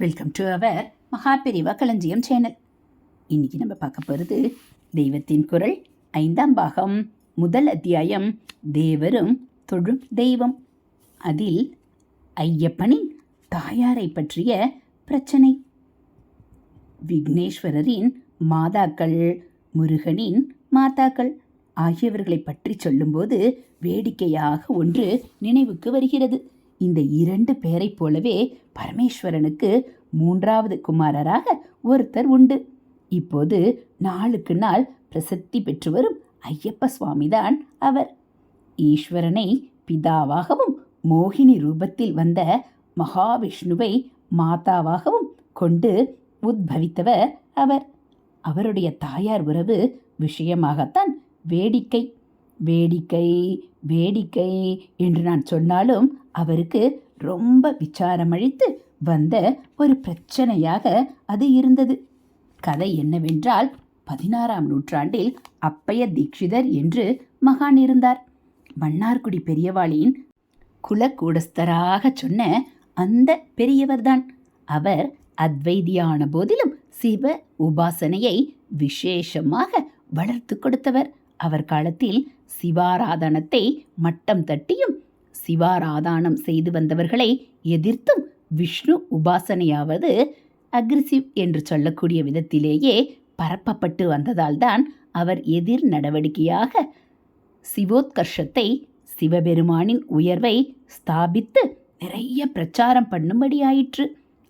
Welcome to our Mahaperiyava களஞ்சியம் channel இன்னைக்கு நம்ம பார்க்க போகிறது தெய்வத்தின் குரல் ஐந்தாம் பாகம் முதல் அத்தியாயம் தேவரும் தொழும் தெய்வம். அதில் ஐயப்பனின் தாயாரை பற்றிய பிரச்சனை. விக்னேஸ்வரரின் மாதாக்கள் முருகனின் மாதாக்கள் ஆகியவர்களை பற்றி சொல்லும்போது வேடிக்கையாக ஒன்று நினைவுக்கு வருகிறது. இந்த இரண்டு பேரைப் போலவே பரமேஸ்வரனுக்கு மூன்றாவது குமாரராக ஒருத்தர் உண்டு. இப்போது நாளுக்கு நாள் பிரசித்தி பெற்று வரும் ஐயப்ப சுவாமிதான் அவர். ஈஸ்வரனை பிதாவாகவும் மோகினி ரூபத்தில் வந்த மகாவிஷ்ணுவை மாதாவாகவும் கொண்டு உத்பவித்தவர் அவர். அவருடைய தாயார் உறவு விஷயமாகத்தான் வேடிக்கை. வேடிக்கை வேடிக்கை என்று நான் சொன்னாலும் அவருக்கு ரொம்ப விசாரமழித்து வந்த ஒரு பிரச்சனையாக அது இருந்தது. கதை என்னவென்றால் பதினாறாம் நூற்றாண்டில் அப்பைய தீட்சிதர் என்று மகான் இருந்தார். மன்னார்குடி பெரியவாளின் குலக்கூடஸ்தராக சொன்ன அந்த பெரியவர்தான். அவர் அத்வைதியான போதிலும் சிவ உபாசனையை விசேஷமாக வளர்த்து கொடுத்தவர். அவர் காலத்தில் சிவாராதனத்தை மட்டம் தட்டியும் சிவாராதானம் செய்து வந்தவர்களை எதிர்த்தும் விஷ்ணு உபாசனையாவது அக்ரிசிவ் என்று சொல்லக்கூடிய விதத்திலேயே பரப்பப்பட்டு வந்ததால்தான் அவர் எதிர் நடவடிக்கையாக சிவோத்கர்ஷத்தை சிவபெருமானின் உயர்வை ஸ்தாபித்து நிறைய பிரச்சாரம் பண்ணும்படியாயிற்று.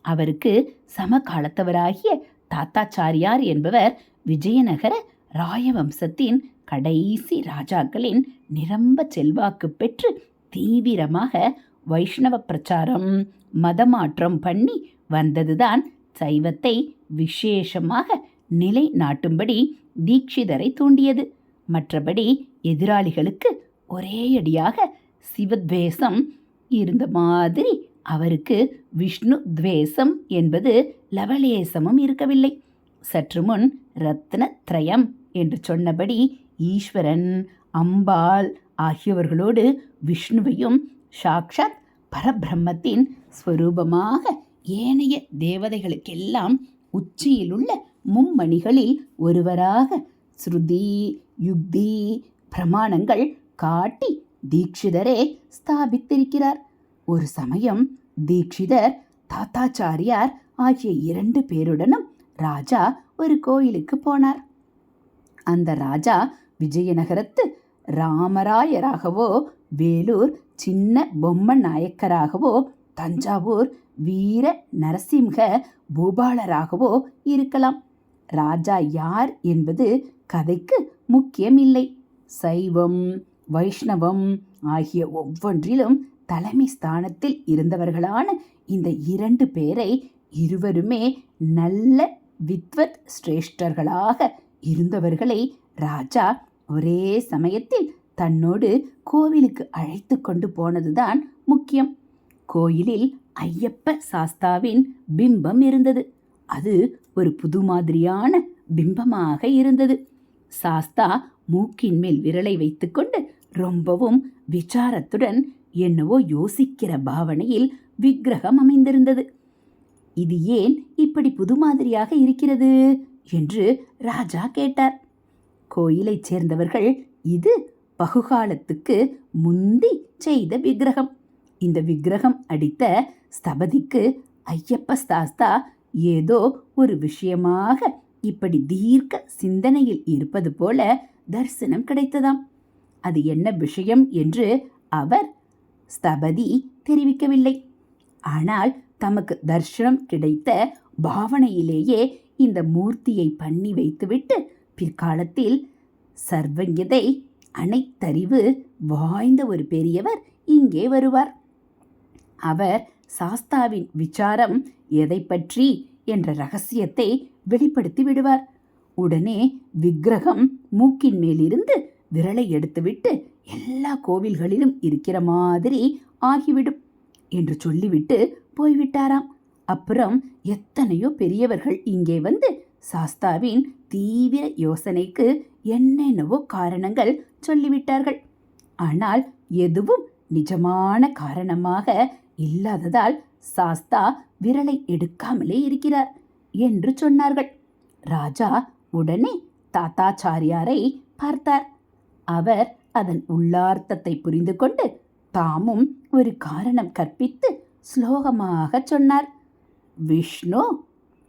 அவருக்கு சமகாலத்தவராகிய தாத்தாச்சாரியார் என்பவர் விஜயநகர ராயவம்சத்தின் கடைசி ராஜாக்களின் நிரம்ப செல்வாக்கு பெற்று தீவிரமாக வைஷ்ணவ பிரச்சாரம் மதமாற்றம் பண்ணி வந்ததுதான் சைவத்தை விசேஷமாக நிலைநாட்டும்படி தீட்சிதரை தூண்டியது. மற்றபடி எதிராளிகளுக்கு ஒரேயடியாக சிவத்வேஷம் இருந்த மாதிரி அவருக்கு விஷ்ணு துவேஷம் என்பது லவலேசமும் இருக்கவில்லை. சற்று முன் ரத்ன திரயம் என்று சொன்னபடி ஈஸ்வரன் அம்பாள் ஆகியவர்களோடு விஷ்ணுவையும் சாக்ஷாத் பரபிரம்மத்தின் ஸ்வரூபமாக ஏனைய தேவதைகளுக்கெல்லாம் உச்சியிலுள்ள மும்மணிகளில் ஒருவராக ஸ்ருதி யுக்தி பிரமாணங்கள் காட்டி தீட்சிதரே ஸ்தாபித்திருக்கிறார். ஒரு சமயம் தீட்சிதர் தாத்தாச்சாரியார் ஆகிய இரண்டு பேருடனும் ராஜா ஒரு கோயிலுக்கு போனார். அந்த ராஜா விஜயநகரத்து ராமராயராகவோ வேலூர் சின்ன பொம்ம நாயக்கராகவோ தஞ்சாவூர் வீர நரசிம்ஹ பூபாலராகவோ இருக்கலாம். ராஜா யார் என்பது கதைக்கு முக்கியமில்லை. சைவம் வைஷ்ணவம் ஆகிய ஒவ்வொன்றிலும் தலைமை ஸ்தானத்தில் இருந்தவர்களான இந்த இரண்டு பேரை இருவருமே நல்ல வித்வத் சிரேஷ்டர்களாக இருந்தவர்களை ராஜா ஒரே சமயத்தில் தன்னோடு கோவிலுக்கு அழைத்து கொண்டு போனதுதான் முக்கியம். கோயிலில் ஐயப்ப சாஸ்தாவின் பிம்பம் இருந்தது. அது ஒரு புது மாதிரியான பிம்பமாக இருந்தது. சாஸ்தா மூக்கின் மேல் விரலை வைத்துக்கொண்டு ரொம்பவும் விசாரத்துடன் என்னவோ யோசிக்கிற பாவனையில் விக்கிரகம் அமைந்திருந்தது. இது ஏன் இப்படி புது மாதிரியாக இருக்கிறது? என்று ராஜா கேட்டார். கோயிலைச் சேர்ந்தவர்கள் இது பகுகாலத்துக்கு முந்தி செய்த விக்கிரகம். இந்த விக்கிரகம் அடித்த ஸ்தபதிக்கு ஐயப்ப ஸ்தாஸ்தா ஏதோ ஒரு விஷயமாக இப்படி தீர்க்க சிந்தனையில் இருப்பது போல தரிசனம் கிடைத்ததாம். அது என்ன விஷயம் என்று அவர் ஸ்தபதி தெரிவிக்கவில்லை. ஆனால் தமக்கு தர்ஷனம் கிடைத்த பாவனையிலேயே இந்த மூர்த்தியை பண்ணி வைத்துவிட்டு பிற்காலத்தில் சர்வஞதை அனைத்தறிவு வாய்ந்த ஒரு பெரியவர் இங்கே வருவார். அவர் சாஸ்தாவின் விசாரம் எதை பற்றி என்ற ரகசியத்தை வெளிப்படுத்தி விடுவார். உடனே விக்கிரகம் மூக்கின் மேலிருந்து விரலை எடுத்துவிட்டு எல்லா கோவில்களிலும் இருக்கிற மாதிரி ஆகிவிடும் என்று சொல்லிவிட்டு போய்விட்டாராம். அப்புறம் எத்தனையோ பெரியவர்கள் இங்கே வந்து சாஸ்தாவின் தீவிர யோசனைக்கு என்னென்னவோ காரணங்கள் சொல்லிவிட்டார்கள். ஆனால் எதுவும் நிஜமான காரணமாக இல்லாததால் சாஸ்தா விரலை எடுக்காமலே இருக்கிறார் என்று சொன்னார்கள். ராஜா உடனே தாத்தாச்சாரியாரை பார்த்தார். அவர் அதன் உள்ளார்த்தத்தை புரிந்து கொண்டு தாமும் ஒரு காரணம் கற்பித்து ஸ்லோகமாக சொன்னார். விஷ்ணு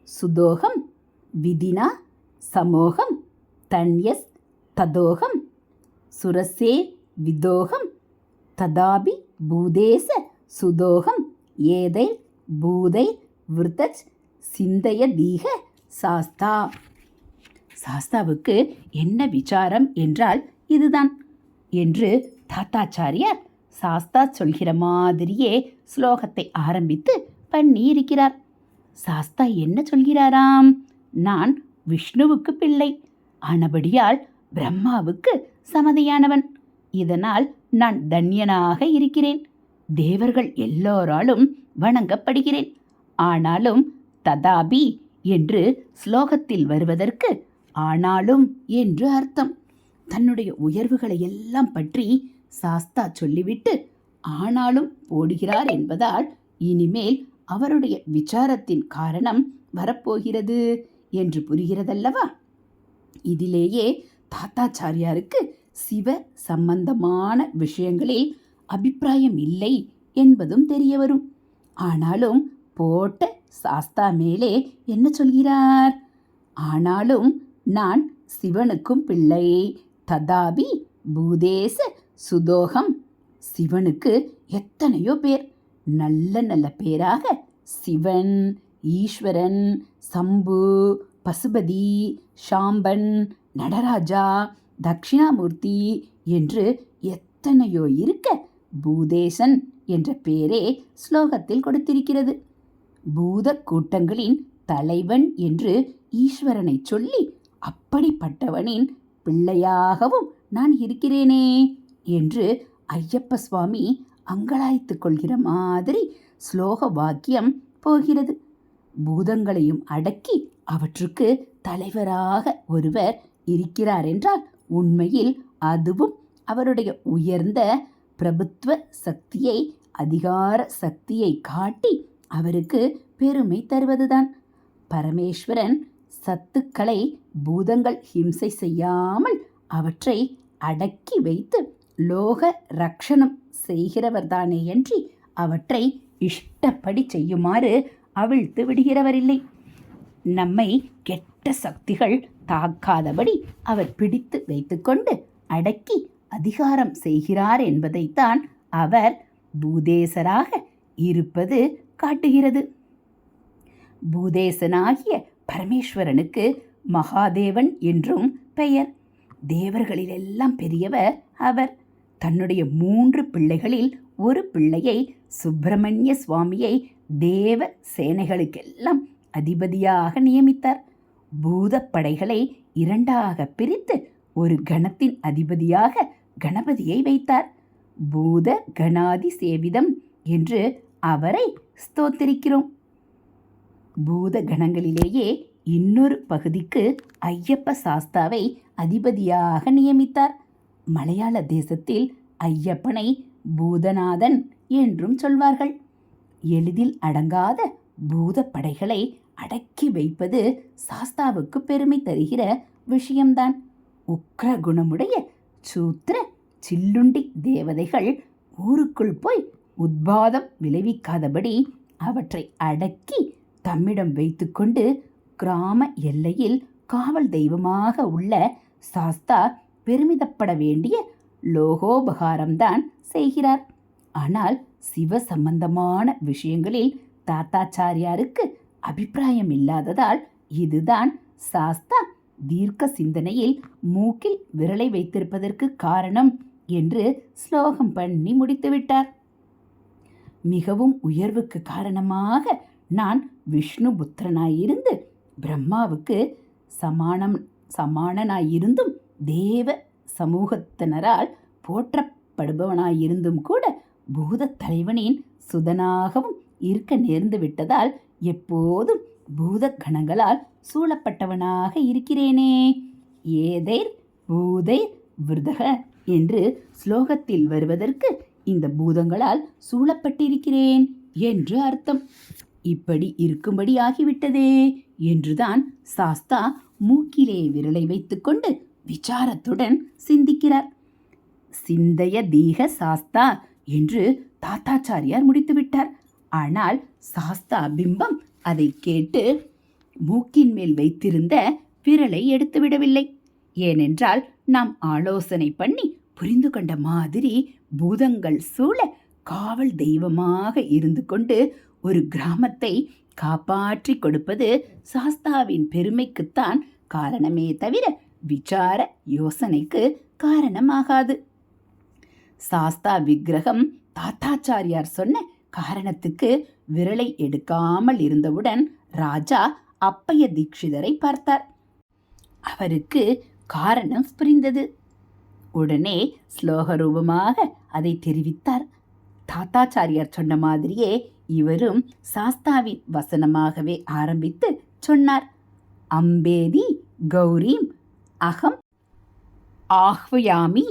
சுதோகம் விதினா சமோகம் தன்யஸ் ததோகம் சுரசே விதோகம் ததாபி பூதேச சுதோகம் ஏதை பூதை விருத்தச் சிந்தைய தீக சாஸ்தா. சாஸ்தாவுக்கு என்ன விசாரம் என்றால் இதுதான் என்று தாத்தாச்சாரியார் சாஸ்தா சொல்கிற மாதிரியே ஸ்லோகத்தை ஆரம்பித்து பண்ணியிருக்கிறார். சாஸ்தா என்ன சொல்கிறாராம்? நான் விஷ்ணுவுக்கு பிள்ளை. ஆனபடியால் பிரம்மாவுக்கு சமதியானவன். இதனால் நான் தன்யனாக இருக்கிறேன். தேவர்கள் எல்லோராலும் வணங்கப்படுகிறேன். ஆனாலும் ததாபி என்று ஸ்லோகத்தில் வருவதற்கு ஆனாலும் என்று அர்த்தம். தன்னுடைய உயர்வுகளை எல்லாம் பற்றி சாஸ்தா சொல்லிவிட்டு ஆனாலும் போடுகிறார் என்பதால் இனிமேல் அவருடைய விசாரத்தின் காரணம் வரப்போகிறது என்று புரிகிறதல்லவா? இதிலேயே தாத்தாச்சாரியாருக்கு சிவ சம்பந்தமான விஷயங்களில் அபிப்பிராயம் இல்லை என்பதும் தெரிய வரும். ஆனாலும் போட்ட சாஸ்தா மேலே என்ன சொல்கிறார்? ஆனாலும் நான் சிவனுக்கும் பிள்ளை. ததாபி பூதேச சுதோகம். சிவனுக்கு எத்தனையோ பேர். நல்ல நல்ல பேராக சிவன் ஈஸ்வரன் சம்பு பசுபதி சாம்பன் நடராஜா தக்ஷிணாமூர்த்தி என்று எத்தனையோ இருக்க பூதேசன் என்ற பேரே ஸ்லோகத்தில் கொடுத்திருக்கிறது. பூத கூட்டங்களின் தலைவன் என்று ஈஸ்வரனை சொல்லி அப்படிப்பட்டவனின் பிள்ளையாகவும் நான் இருக்கிறேனே என்று ஐயப்ப சுவாமி அங்கலாய்த்து கொள்கிற மாதிரி ஸ்லோக வாக்கியம் போகிறது. பூதங்களையும் அடக்கி அவற்றுக்கு தலைவராக ஒருவர் இருக்கிறார் என்றால் உண்மையில் அதுவும் அவருடைய உயர்ந்த பிரபுத்துவ சக்தியை அதிகார சக்தியை காட்டி அவருக்கு பெருமை தருவதுதான். பரமேஸ்வரன் சத்துக்களை பூதங்கள் ஹிம்சை செய்யாமல் அவற்றை அடக்கி வைத்து லோக ரக்ஷணம் செய்கிறவர்தானே என்று அவற்றை இஷ்டப்படி செய்யுமாறு அவிழ்த்து விடுகிறவரில்லை. நம்மை கெட்ட சக்திகள் தாக்காதபடி அவர் பிடித்து வைத்துக்கொண்டு அடக்கி அதிகாரம் செய்கிறார் என்பதைத்தான் அவர் பூதேசராக இருப்பது காட்டுகிறது. பூதேசனாகிய பரமேஸ்வரனுக்கு மகாதேவன் என்றும் பெயர். தேவர்களிலெல்லாம் பெரியவர் அவர். தன்னுடைய மூன்று பிள்ளைகளில் ஒரு பிள்ளையை சுப்பிரமணிய சுவாமியை தேவ சேனைகளுக்கெல்லாம் அதிபதியாக நியமித்தார். பூதப்படைகளை இரண்டாக பிரித்து ஒரு கணத்தின் அதிபதியாக கணபதியை வைத்தார். பூத கணாதி சேவிதம் என்று அவரை ஸ்தோத்திரிக்கிறோம். பூத கணங்களிலேயே இன்னொரு பகுதிக்கு ஐயப்ப சாஸ்தாவை அதிபதியாக நியமித்தார். மலையாள தேசத்தில் ஐயப்பனை பூதநாதன் என்றும் சொல்வார்கள். எளிதில் அடங்காத பூதப்படைகளை அடக்கி வைப்பது சாஸ்தாவுக்கு பெருமை தருகிற விஷயம்தான். உக்ர குணமுடைய சூத்திர சில்லுண்டி தேவதைகள் ஊருக்குள் போய் உத்பாதம் விளைவிக்காதபடி அவற்றை அடக்கி தம்மிடம் வைத்துக்கொண்டு கிராம எல்லையில் காவல் தெய்வமாக உள்ள சாஸ்தா பெருமிதப்பட வேண்டிய லோகோபகாரம்தான் செய்கிறார். ஆனால் சிவ சம்பந்தமான விஷயங்களில் தாத்தாச்சாரியாருக்கு அபிப்பிராயம் இல்லாததால் இதுதான் சாஸ்தா தீர்க்க சிந்தனையில் மூக்கில் விரலை வைத்திருப்பதற்கு காரணம் என்று ஸ்லோகம் பண்ணி முடித்துவிட்டார். மிகவும் உயர்வுக்கு காரணமாக நான் விஷ்ணு புத்திரனாயிருந்து பிரம்மாவுக்கு சமானம் சமானனாயிருந்தும் தேவ சமூகத்தினரால் போற்றப்படுபவனாயிருந்தும் கூட பூதத் தலைவனின் சுதனாகவும் இருக்க நேர்ந்து விட்டதால் எப்போதும் பூத கணங்களால் சூழப்பட்டவனாக இருக்கிறேனே. ஏதைர் பூதை விருதக என்று ஸ்லோகத்தில் வருவதற்கு இந்த பூதங்களால் சூழப்பட்டிருக்கிறேன் என்று அர்த்தம். இப்படி இருக்கும்படி ஆகிவிட்டதே என்றுதான் சாஸ்தா மூக்கிலே விரலை வைத்துக்கொண்டு விசாரத்துடன் சிந்திக்கிறார். சிந்தைய தீக சாஸ்தா என்று தாத்தாச்சாரியார் முடித்துவிட்டார். ஆனால் சாஸ்தா பிம்பம் அதை கேட்டு மூக்கின் மேல் வைத்திருந்த விரலை எடுத்துவிடவில்லை ஏனென்றால் நாம் ஆலோசனை பண்ணி புரிந்து கொண்ட மாதிரி பூதங்கள் சூழ காவல் தெய்வமாக இருந்து கொண்டு ஒரு கிராமத்தை காப்பாற்றி கொடுப்பது சாஸ்தாவின் பெருமைக்குத்தான் காரணமே தவிர விசார யோசனைக்கு காரணமாகாது. சாஸ்தா விக்கிரகம் தாத்தாச்சாரியார் சொன்ன காரணத்துக்கு விரலை எடுக்காமல் இருந்தவுடன் ராஜா அப்பைய தீட்சிதரை பார்த்தார். அவருக்கு காரணம் புரிந்தது. உடனே ஸ்லோக ரூபமாக அதை தெரிவித்தார். தாத்தாச்சாரியார் சொன்ன மாதிரியே இவரும் சாஸ்தாவின் வசனமாகவே ஆரம்பித்து சொன்னார். அம்பேதி கௌரீம் அகம் ஆஹ்வயாமி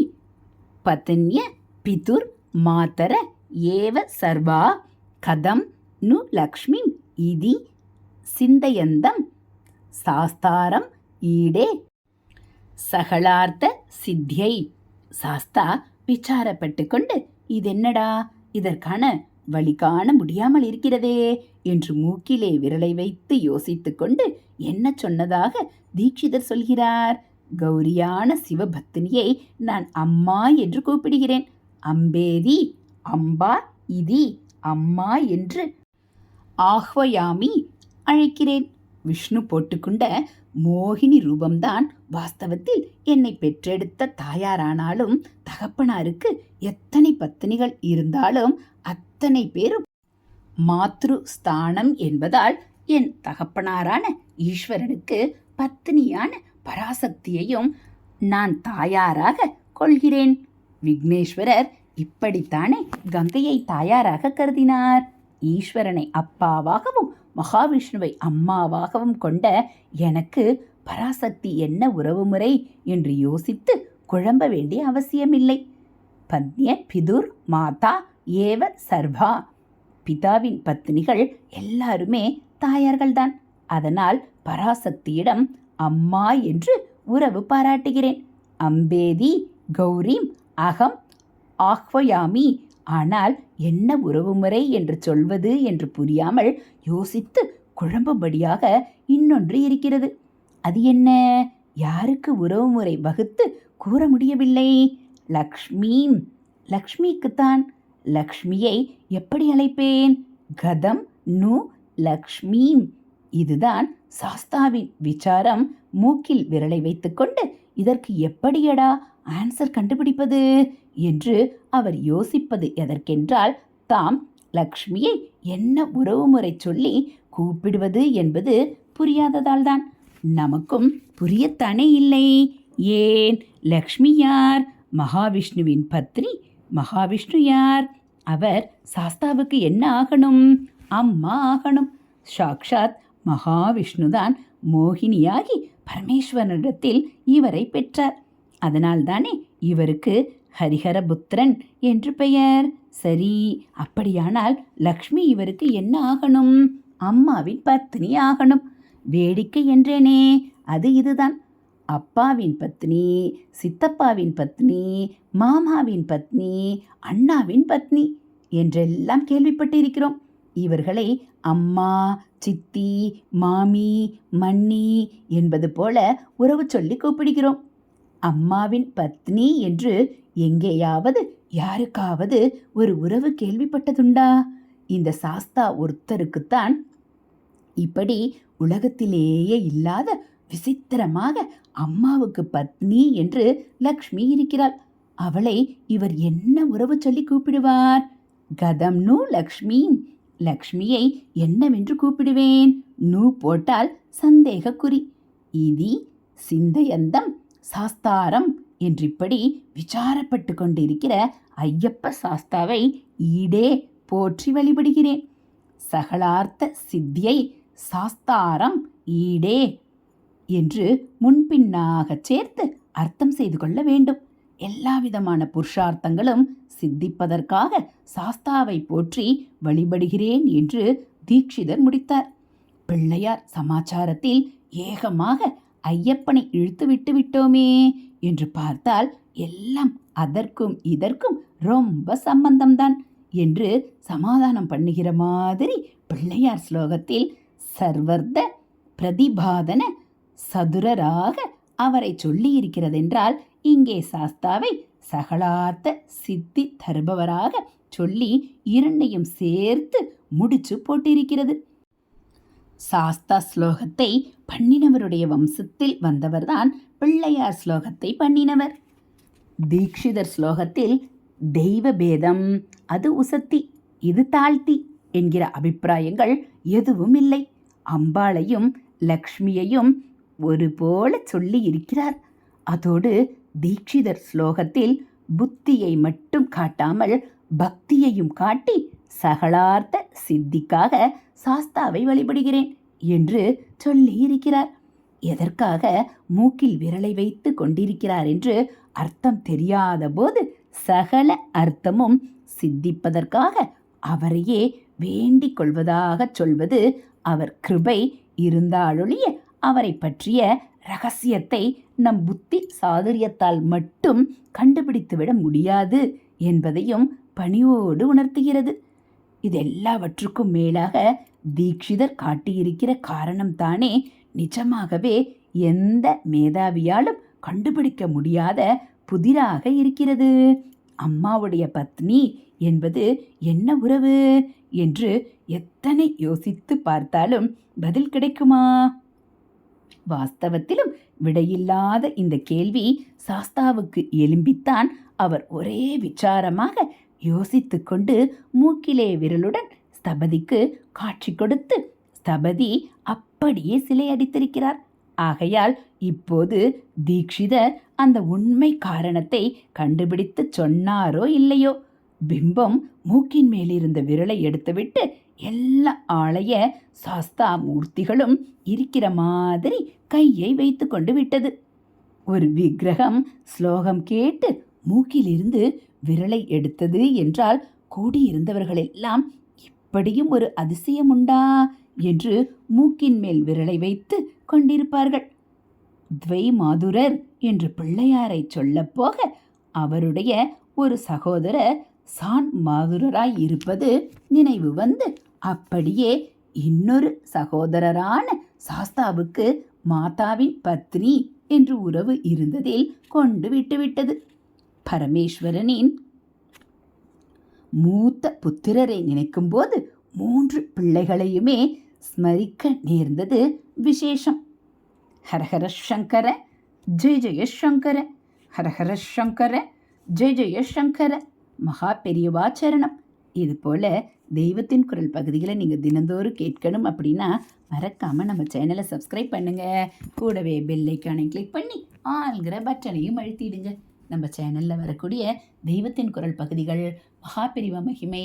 பத்னிய பிதுர் மாதர ஏவ சர்வா கதம் நு லக்ஷ்மிம் இதி சிந்தயந்தம் சாஸ்தாரம் ஈடே. சகலார்த்த சித்தியை. சாஸ்தா விசாரப்பட்டு கொண்டு இதென்னடா? இதற்கான வழி காண முடியாமல் இருக்கிறதே என்று மூக்கிலே விரலை வைத்து யோசித்துக் கொண்டு என்ன சொன்னதாக தீட்சிதர் சொல்கிறார்? கௌரியான சிவபத்தினியை நான் அம்மா என்று கூப்பிடுகிறேன். அம்பேதி அம்பா இதி அம்மா என்று ஆஹ்வயாமி அழைக்கிறேன். விஷ்ணு போட்டுக்கொண்ட மோகினி ரூபம்தான் வாஸ்தவத்தில் என்னை பெற்றெடுத்த தாயாரானாலும் தகப்பனாருக்கு எத்தனை பத்தினிகள் இருந்தாலும் அத்தனை பேரும் மாத்ரு ஸ்தானம் என்பதால் என் தகப்பனாரான ஈஸ்வரனுக்கு பத்தினியான பராசக்தியையும் நான் தாயாராக கொள்கிறேன். விக்னேஸ்வரர் இப்படித்தானே கங்கையை தாயாராக கருதினார். ஈஸ்வரனை அப்பாவாகவும் மகாவிஷ்ணுவை அம்மாவாகவும் கொண்ட எனக்கு பராசக்தி என்ன உறவுமுறை என்று யோசித்து குழம்ப வேண்டிய அவசியமில்லை. பத்ய பிதுர் மாதா ஏவ சர்வா. பிதாவின் பத்தினிகள் எல்லாருமே தாயார்கள்தான். அதனால் பராசக்தியிடம் அம்மா என்று உறவு பாராட்டுகிறேன். அம்பேதி கௌரீம் அகம் ஆஹ்வயாமி ஆனால் என்ன உறவுமுறை என்று சொல்வது என்று புரியாமல் யோசித்து குழம்பும்படியாக இன்னொன்று இருக்கிறது. அது என்ன? யாருக்கு உறவுமுறை வகுத்து கூற முடியவில்லை? லக்ஷ்மீம். லக்ஷ்மிக்குத்தான். லக்ஷ்மியை எப்படி அழைப்பேன்? கதம் நு லக்ஷ்மீம். இதுதான் சாஸ்தாவின் விசாரம். மூக்கில் விரலை வைத்துக்கொண்டு இதற்கு எப்படியடா ஆன்சர் கண்டுபிடிப்பது? என்று அவர் யோசிப்பது எதற்கென்றால் தாம் லக்ஷ்மியை என்ன உறவுமுறை சொல்லி கூப்பிடுவது என்பது புரியாததால்தான். நமக்கும் புரியத்தானே இல்லை. ஏன்? லக்ஷ்மி யார்? மகாவிஷ்ணுவின் பத்னி? மகாவிஷ்ணு யார்? அவர் சாஸ்தாவுக்கு என்ன ஆகணும்? அம்மா ஆகணும். சாக்ஷாத் மகாவிஷ்ணுதான் மோகினியாகி பரமேஸ்வரனிடத்தில் இவரை பெற்றார். அதனால்தானே இவருக்கு ஹரிஹரபுத்திரன் என்று பெயர். சரி அப்படியானால் லக்ஷ்மி இவருக்கு என்ன ஆகணும்? அம்மாவின் பத்னி ஆகணும். வேடிக்கை என்றேனே அது இதுதான். அப்பாவின் பத்னி சித்தப்பாவின் பத்னி மாமாவின் பத்னி அண்ணாவின் பத்னி என்றெல்லாம் கேள்விப்பட்டிருக்கிறோம். இவர்களை அம்மா சித்தி மாமி மன்னி என்பது போல உறவு சொல்லி கூப்பிடுகிறோம். அம்மாவின் பத்னி என்று எங்கேயாவது யாருக்காவது ஒரு உறவு கேள்விப்பட்டதுண்டா? இந்த சாஸ்தா ஒருத்தருக்குத்தான் இப்படி உலகத்திலேயே இல்லாத விசித்திரமாக அம்மாவுக்கு பத்னி என்று லக்ஷ்மி இருக்கிறாள். அவளை இவர் என்ன உறவு சொல்லி கூப்பிடுவார்? கதம் நூ லக்ஷ்மி லக்ஷ்மியை என்னவென்று கூப்பிடுவேன்? நூ போட்டால் சந்தேகக்குறி. இதி சிந்தையந்தம் சாஸ்தாரம் என்றிப்படி விசாரப்பட்டு கொண்டிருக்கிற ஐயப்ப சாஸ்தாவை ஈடே போற்றி வழிபடுகிறேன். சகலார்த்த சித்தியை சாஸ்தாரம் ஈடே என்று முன்பின்னாகச் சேர்த்து அர்த்தம் செய்து கொள்ள வேண்டும். எல்லா விதமான புருஷார்த்தங்களும் சித்திப்பதற்காக சாஸ்தாவை போற்றி வழிபடுகிறேன் என்று தீட்சிதர் முடித்தார். பிள்ளையார் சமாச்சாரத்தில் ஏகமாக ஐயப்பனை இழுத்து விட்டு விட்டோமே என்று பார்த்தால் எல்லாம் அதற்கும் இதற்கும் ரொம்ப சம்பந்தம்தான் என்று சமாதானம் பண்ணுகிற மாதிரி பிள்ளையார் ஸ்லோகத்தில் சர்வர்த பிரதிபாதன சதுரராக அவரை சொல்லியிருக்கிறதென்றால் இங்கே சாஸ்தாவை சகலார்த்த சித்தி தருபவராக சொல்லி இரண்டையும் சேர்த்து முடிச்சு போட்டிருக்கிறது. சாஸ்தா ஸ்லோகத்தை பண்ணினவருடைய வம்சத்தில் வந்தவர்தான் பிள்ளையார் ஸ்லோகத்தை பண்ணினவர். தீக்ஷிதர் ஸ்லோகத்தில் தெய்வ பேதம் அது உசத்தி இது தாழ்த்தி என்கிற அபிப்பிராயங்கள் எதுவும் இல்லை. அம்பாளையும் லக்ஷ்மியையும் ஒருபோல சொல்லி இருக்கிறார் அதோடு தீட்சிதர் ஸ்லோகத்தில் புத்தியை மட்டும் காட்டாமல் பக்தியையும் காட்டி சகலார்த்த சித்திக்காக சாஸ்தாவை வழிபடுகிறேன் என்று சொல்லி இருக்கிறார் எதற்காக மூக்கில் விரலை வைத்து கொண்டிருக்கிறார் என்று அர்த்தம் தெரியாத போது சகல அர்த்தமும் சித்திப்பதற்காக அவரையே வேண்டிக் கொள்வதாக சொல்வது அவர் கிருபை இருந்தாலொழிய அவரை பற்றிய ரகசியத்தை நம் புத்தி சாதுரியத்தால் மட்டும் கண்டுபிடித்துவிட முடியாது என்பதையும் பணிவோடு உணர்த்துகிறது. இது எல்லாவற்றுக்கும் மேலாக தீக்ஷிதர் காட்டியிருக்கிற காரணம்தானே நிஜமாகவே எந்த மேதாவியாலும் கண்டுபிடிக்க முடியாத புதிராக இருக்கிறது. அம்மாவுடைய பத்னி என்பது என்ன உறவு? என்று எத்தனை யோசித்து பார்த்தாலும் பதில் கிடைக்குமா? வாஸ்தவத்திலும் விடையில்லாத இந்த கேள்வி சாஸ்தாவுக்கு எலும்பித்தான் அவர் ஒரே விசாரமாக யோசித்து கொண்டு மூக்கிலே விரலுடன் ஸ்தபதிக்கு காட்சி கொடுத்து ஸ்தபதி அப்படியே சிலை அடித்திருக்கிறார். ஆகையால் இப்போது தீக்ஷிதர் அந்த உண்மை காரணத்தை கண்டுபிடித்து சொன்னாரோ இல்லையோ? பிம்பம் மூக்கின் மேலிருந்த விரலை எடுத்துவிட்டு எல்லா ஆலய சாஸ்தா மூர்த்திகளும் இருக்கிற மாதிரி கையை வைத்து கொண்டு விட்டது. ஒரு விக்கிரகம் ஸ்லோகம் கேட்டு மூக்கிலிருந்து விரலை எடுத்தது என்றால் கூடியிருந்தவர்களெல்லாம் இப்படியும் ஒரு அதிசயம் உண்டா என்று மூக்கின் மேல் விரலை வைத்து கொண்டிருப்பார்கள். துவை மாதுரர் என்று பிள்ளையாரை சொல்லப்போக அவருடைய ஒரு சகோதரர் சான் மாதுரராய் இருப்பது நினைவு வந்து அப்படியே இன்னொரு சகோதரரான சாஸ்தாவுக்கு மாதாவின் பத்னி என்று உறவு இருந்ததில் கொண்டு விட்டுவிட்டது பரமேஸ்வரனின் மூத்த புத்திரரை நினைக்கும்போது மூன்று பிள்ளைகளையுமே ஸ்மரிக்க நேர்ந்தது விசேஷம். ஹரஹர சங்கர ஜெய ஜெயசங்கர ஹரஹர சங்கர ஜெய ஜெயசங்கர மகா பெரியவாச்சரணம் இது போல் தெய்வத்தின் குரல் பகுதிகளை நீங்கள் தினந்தோறும் கேட்கணும் அப்படின்னா மறக்காமல் நம்ம சேனலை சப்ஸ்கிரைப் பண்ணுங்கள் கூடவே பெல்லைக்கானை கிளிக் பண்ணி ஆள்கிற பட்டனையும் அழுத்திடுங்க. நம்ம சேனலில் வரக்கூடிய தெய்வத்தின் குரல் பகுதிகள் மகாபிரிவ மகிமை